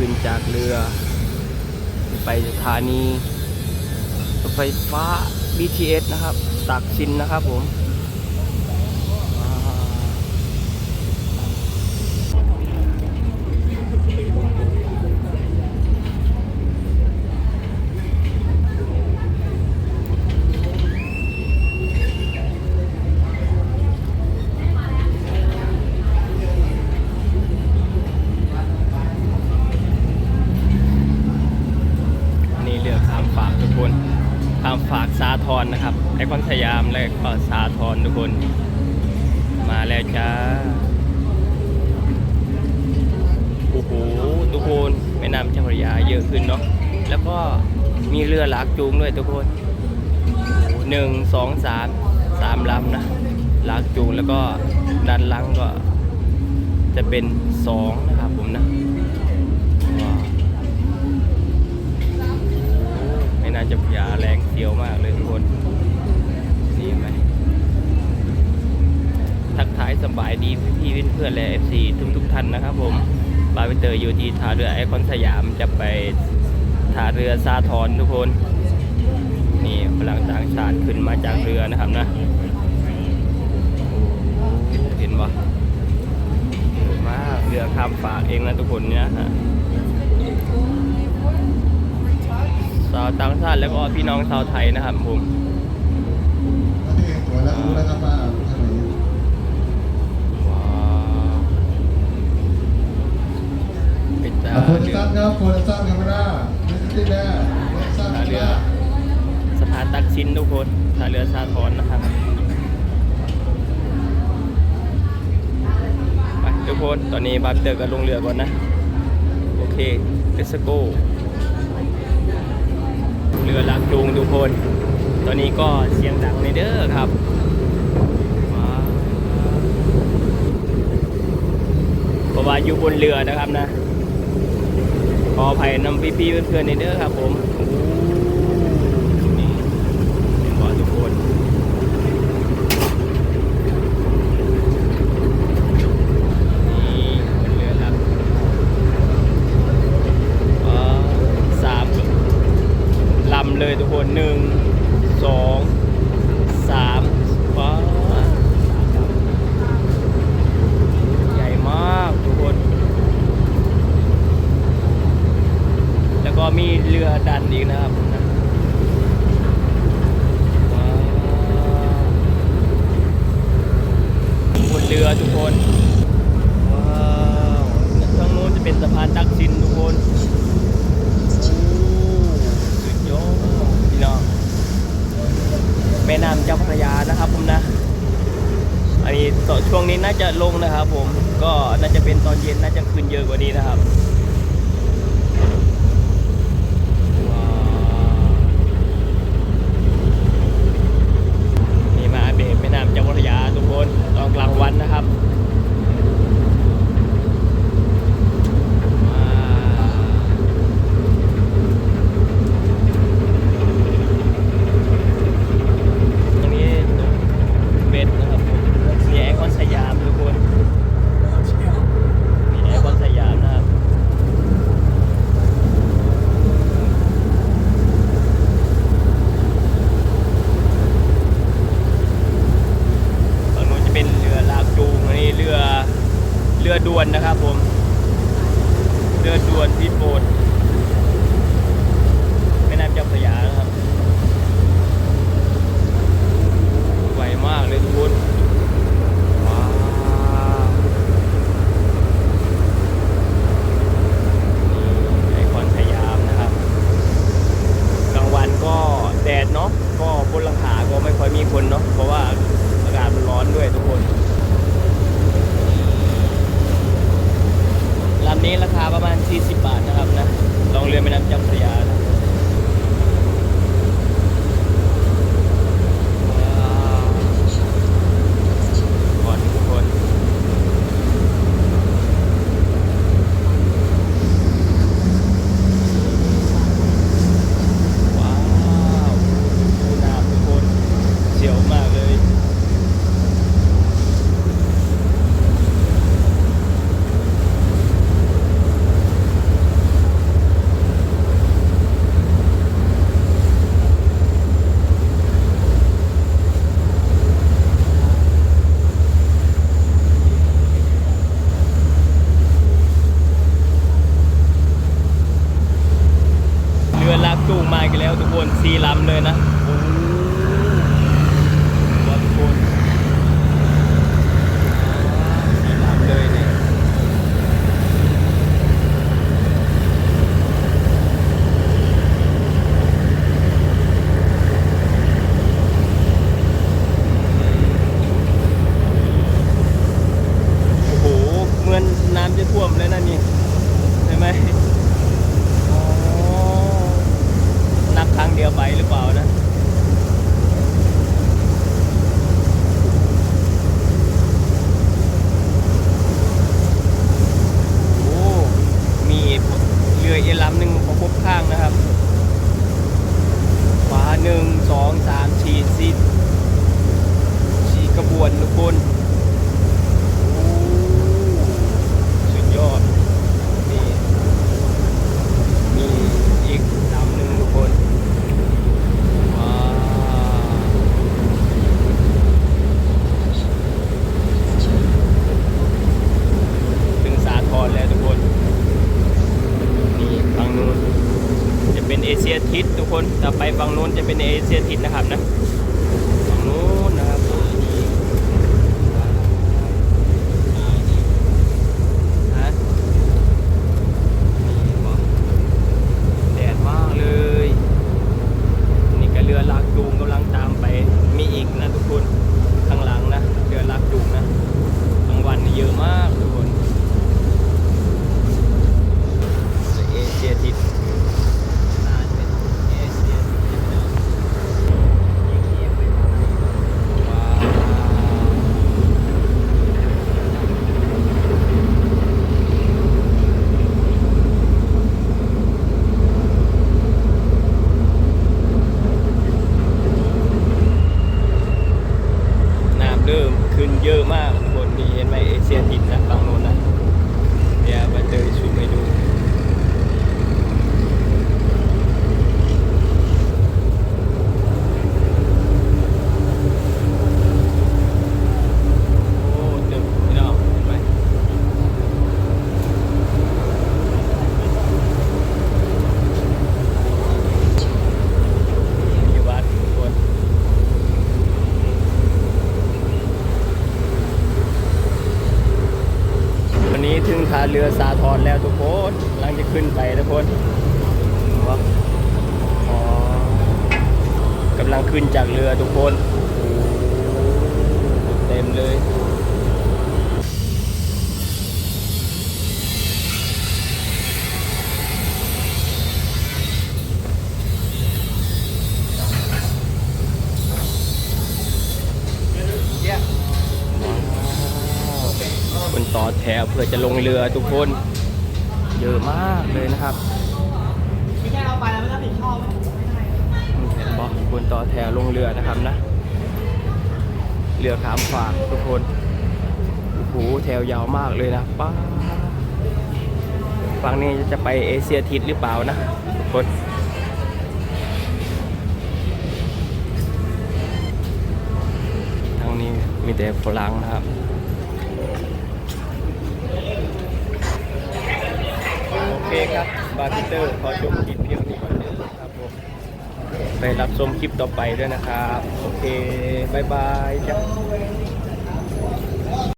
ขึ้นจากเรือ ไปสถานีรถไฟฟ้า BTS นะครับ ตักสินนะครับผม รนะครับ ไอคอนสยามและก็สาทรทุกคน มาแล้วจ้า โอ้โห ทุกคนแม่น้ำเจ้าพระยาเยอะขึ้นเนาะ แล้วก็มีเรือลากจูงด้วยทุกคนหนึ่งสองสามสามลำนะลากจูงแล้วก็ด้านลังก็จะเป็นสอง เพื่อนๆและ FC ทุกทุกๆท่านนะครับผมบาร์เบเตอร์อยู่ที่ท่าเรือไอคอนสยามจะไปท่าเรือซาทรทุกคน นี่พลังต่างชาติขึ้นมาจากเรือนะครับนะเห็นปะมากเรือข้ามฝากเองนะทุกคนเนี่ยฮะชาวต่างชาติแล้วก็พี่น้องชาวไทยนะครับผม ถ้าที่เห็นตัวแล้วรู้แล้วครับว่าทางไหน ว้าวเป็นตา อะโฟนเรือซันครับโฟนซันคาเมราไม่ใช่ที่แน่โฟนซันท่าเรือสะพานตักสินทุกคนท่าเรือสาทรนะครับไปทุกคนตอนนี้บาร์เตอร์ก็ลงเรือก่อนนะ โอเค let's go เรือลากจูงทุกคน ตอนนี้ก็เสียงดังในเด้อครับว้าวเพราะว่าอยู่บนเรือนะครับนะ ขออภัยนำพี่ๆเพื่อนๆในเด้อครับผมโอ้โหนี่เป็นบอทุกคนนี่บนเรือครับอ่าสามลำเลยทุกคนหนึ่งสองสามว้าวใหญ่มากทุกคน แล้วก็ มีเรือดันอีกนะครับว้าวบนเรือทุกคนว้าวทางโน้นจะเป็นสะพานตักสินทุกคนโอ้สุดยอดพี่น้องแม่น้ำเจ้าพระยานะครับผมนะอันนี้ต่อช่วงนี้น่าจะลงนะครับผมก็น่าจะเป็นตอนเย็นน่าจะขึ้นเยอะกว่านี้นะครับ ว้าวนี่มาอัปเดตแม่น้ำเจ้าพระยาทุกคนตอนกลางวันนะครับว้าวตรงนี้ตรงเบ็ดนะครับผมนี่ไอคอนสยามทุกคนนี่ไอคอนสยามนะครับ ฝั่งนู้นจะเป็นเรือลาก จูงอันนี้เรือเรือด่วนนะครับผม เรือด่วนพีโบดแม่น้ำเจ้าพระยานะครับไวมากเลยทุกคน เรืออีกลำหนึ่งประกบข้างนะครับ ขวาหนึ่งสองสามสี่สิบสี่กระบวนทุกคนโอ้สุดยอด นี่ มีอีกลำหนึ่งทุกคนว้าวถึงสาทรแล้วทุกคน นี่ฝั่งนู้นจะเป็นเอเชียทิศทุกคนถ้าไปฝั่งนู้นจะเป็นเอเชียทิศนะครับนะฝั่งนู้นนะครับแดดมากเลยนี่ก็เรือลากจูงกำลังตามไปมีอีกนะทุกคน ข้างหลังนะ เรือลากจูงนะกลางวันนี่เยอะมากทุกคนเอเชียทิศน่าจะเป็นเอเชียทิศนะเงียบๆไปมากว้าว น้ำเริ่มขึ้นเยอะมากบนนี้เห็นไหมเอเชียทิศนะฝั่งโน้นนะเดี๋ยวมาเจอชูให้ดูโอ้เต็มพี่น้องเห็นไหมอยู่บ้านทุกคน วันนี้ถึงท่าเรือสาทรแล้วทุกคนกำลังจะขึ้น ไปทุกคนว้าวอ๋อกำลังขึ้นจากเรือทุกคนโอ้โหเต็มเลยคนต่อแถวเพื่อจะลงเรือทุกคน เยอะมากเลยนะครับไม่ใช่เราไปแล้วไม่รับผิดชอบเห็นบอกคนต่อแถวลงเรือนะครับนะ เรือขามฝากทุกคนโอ้โหแถวยาวมากเลยนะป้าฝั่งนี้จะไปเอเชียทิศหรือเปล่านะทุกคนทางนี้มีแต่ฝรั่งนะครับ โอ เคครับบาร์บิเตอร์ขอจบคลิปเพียงนี้ก่อนนะครับผมไปรับชมคลิปต่อไปด้วยนะครับ โอเคบายบายจ้า